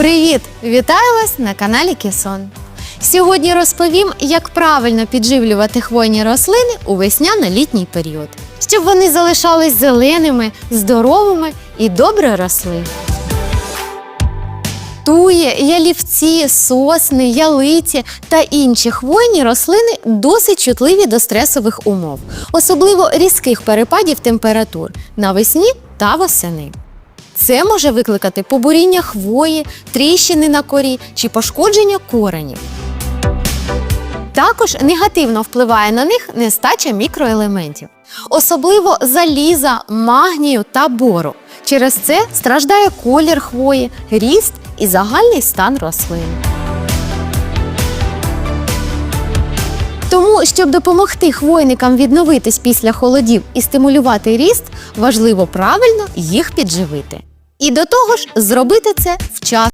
Привіт! Вітаю вас на каналі Кісон. Сьогодні розповім, як правильно підживлювати хвойні рослини у весняно-літній період, щоб вони залишались зеленими, здоровими і добре росли. Тує, ялівці, сосни, ялиці та інші хвойні рослини досить чутливі до стресових умов, особливо різких перепадів температур навесні та восени. Це може викликати побуріння хвої, тріщини на корі чи пошкодження коренів. Також негативно впливає на них нестача мікроелементів, особливо заліза, магнію та бору. Через це страждає колір хвої, ріст і загальний стан рослин. Тому, щоб допомогти хвойникам відновитись після холодів і стимулювати ріст, важливо правильно їх підживити. І до того ж, зробити це вчасно.